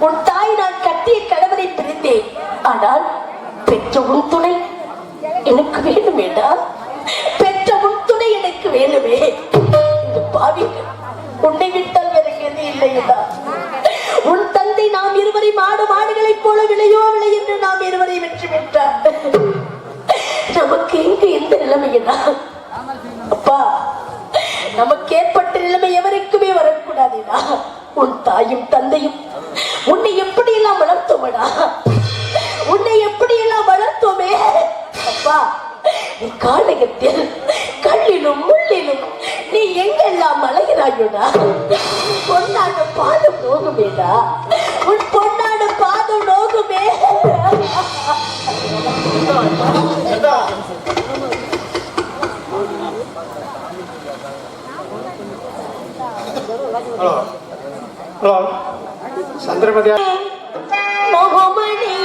உன் தாய் நான் கட்டிய கணவனை பிரிந்தேன். ஆனால் பெற்ற உன் துணை. எனக்கு வேண்டுமேடா பெற்ற உன் துணை எனக்கு வேண்டுமே இந்த பாவிகள் உன்னை விட்டால் வேற எது இல்லையா உன் தந்தை நாம் இருவரை மாடு மாடுகளைப் போல விளையோ விளை என்று நாம் இருவரை வெற்றி வென்றார் நமக்கு எங்கு எந்த நிலைமையடா அப்பா நமக்கேத்த உன் தாயும் தந்தையும் உன்னை எப்படி எல்லாம் வளர்த்தோமடா? உன்னை எப்படி எல்லாம் வளர்த்தோமே? அப்பா நீ காலகத்தில் கல்லிலும் முள்ளிலும் நீ எங்கெல்லாம் அலைகிறாயோடா? உன் பொன்னாடு பாதம் நோகுமேடா? உன் பொன்னாடு பாதம் நோகுமே? Hello. Halo. Santri Mohon ini.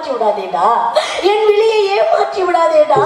ஏமாற்றி விடாதேடா என் விழியை ஏமாற்றி விடாதேடா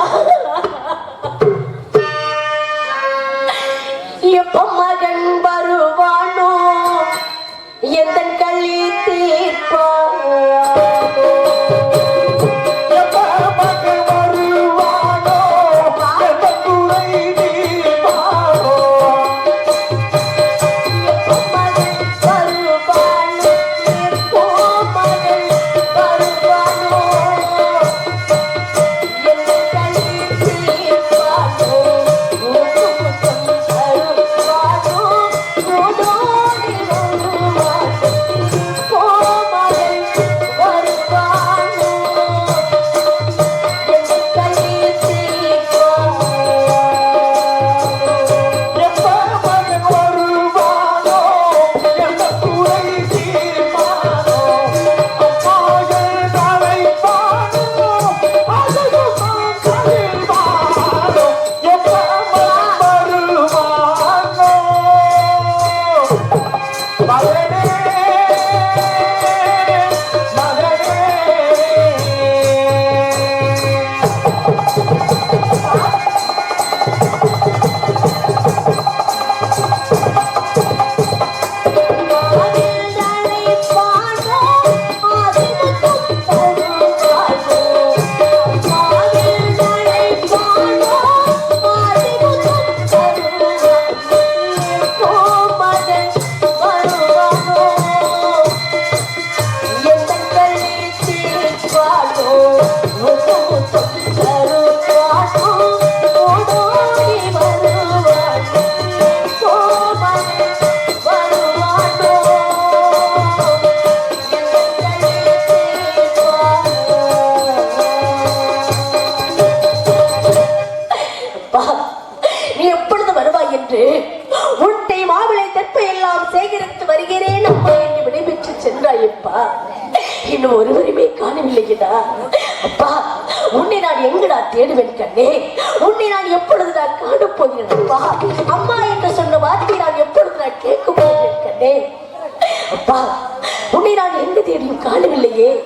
தேடியும்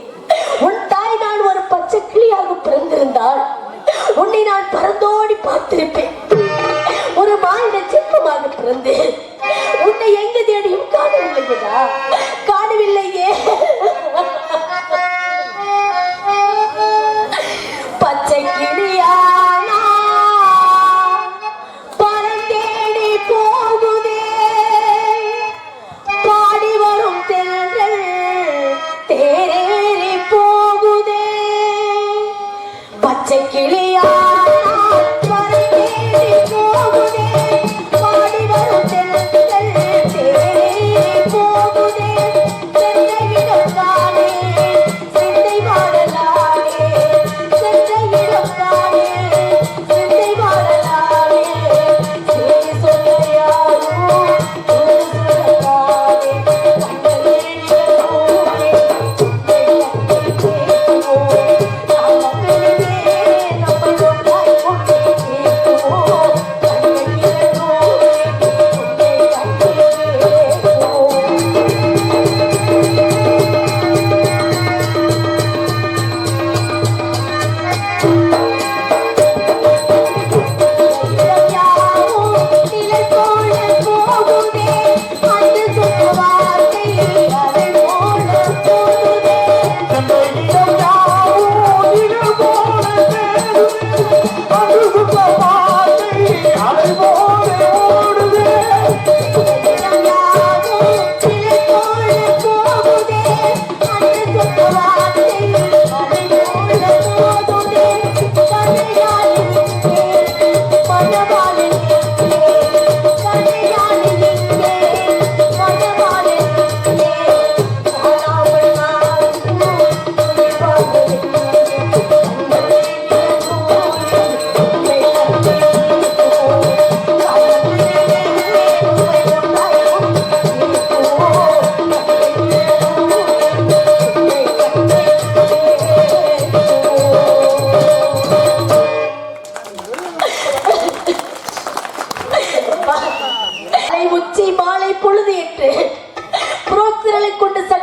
உன் தாய் நான் ஒரு பச்சை கிளியாக பிறந்திருந்தால் உன்னை நான் பறந்தோடி பார்த்திருப்பேன். ஒரு மாநில சிற்பமாக பிறந்து உன்னை எங்க தேடியும் காணவில்லையா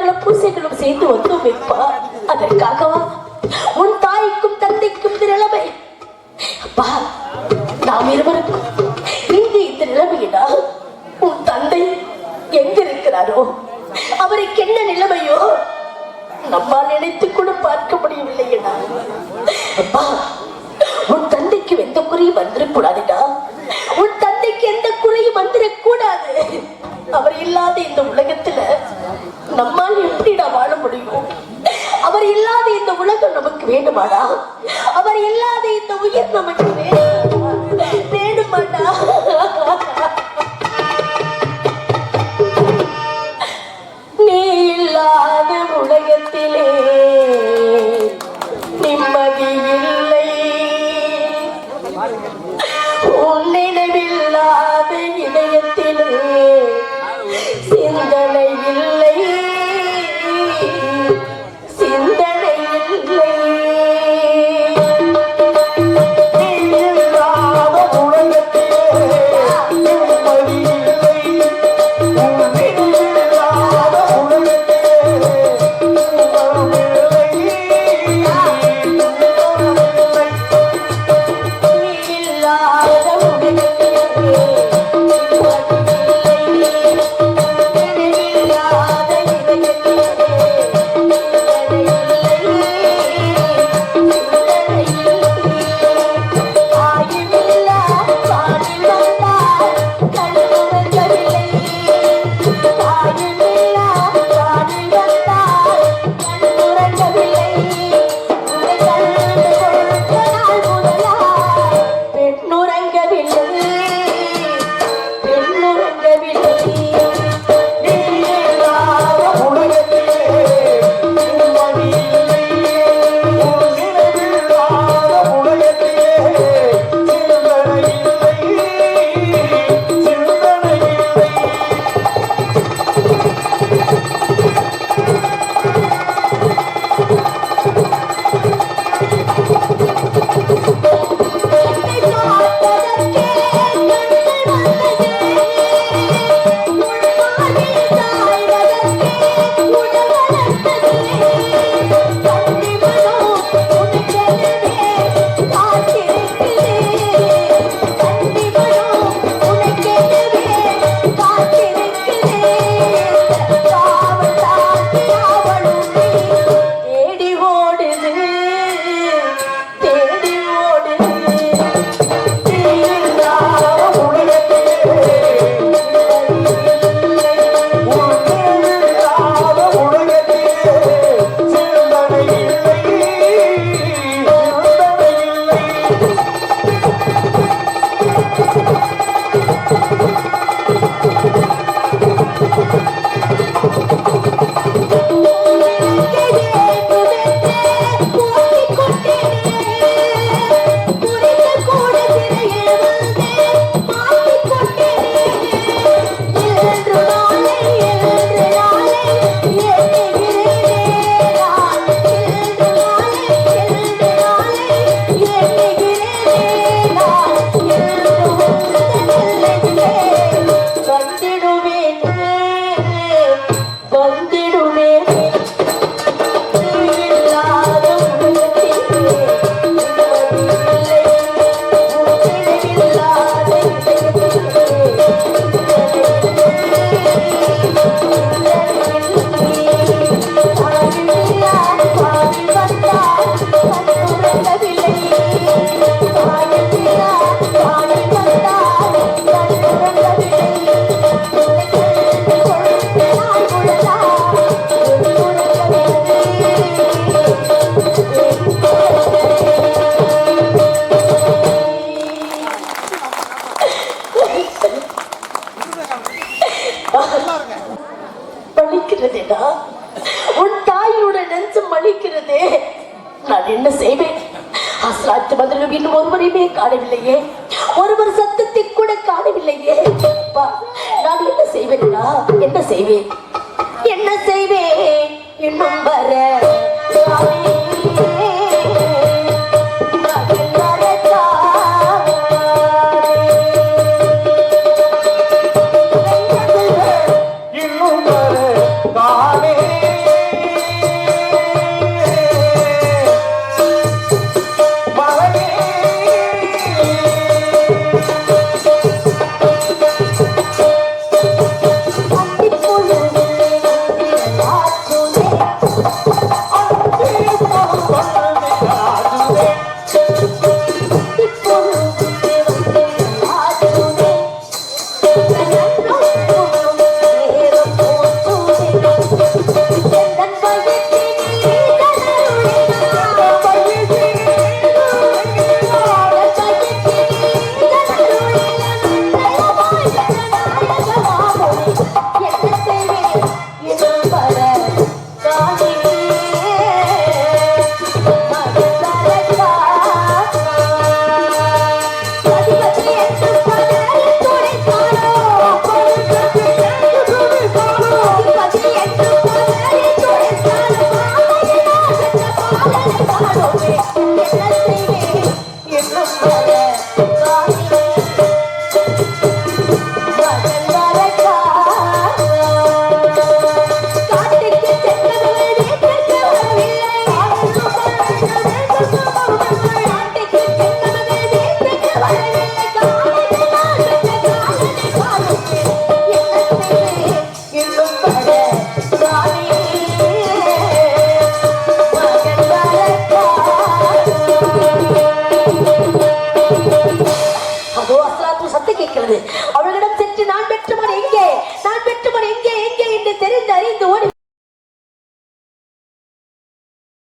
கொண்டு பூசைகளும் சேர்ந்து வந்து வைப்பா அதற்காகவா? உன் தாய்க்கும் தந்தைக்கும் நிலைமை. அப்பா நாம் இருவருக்கும் இங்கு இந்த நிலைமையிடா உன் தந்தை எங்கிருக்கிறாரோ? அவருக்கு என்ன நிலைமையோ நம்மால் நினைத்து கூட பார்க்க முடியவில்லையடா அப்பா உன் தந்தைக்கு எந்த குறையும் வந்திருக்கூடாதுடா உன் வந்துடக்கூடாது. அவர் இல்லாத இந்த உலகத்துல நம்மால் எப்படிடா வாழ முடியும்? அவர் இல்லாத இந்த உலகம் நமக்கு வேணுமாடா அவர் இல்லாத இந்த உயிர் நமக்கு வேணுமா?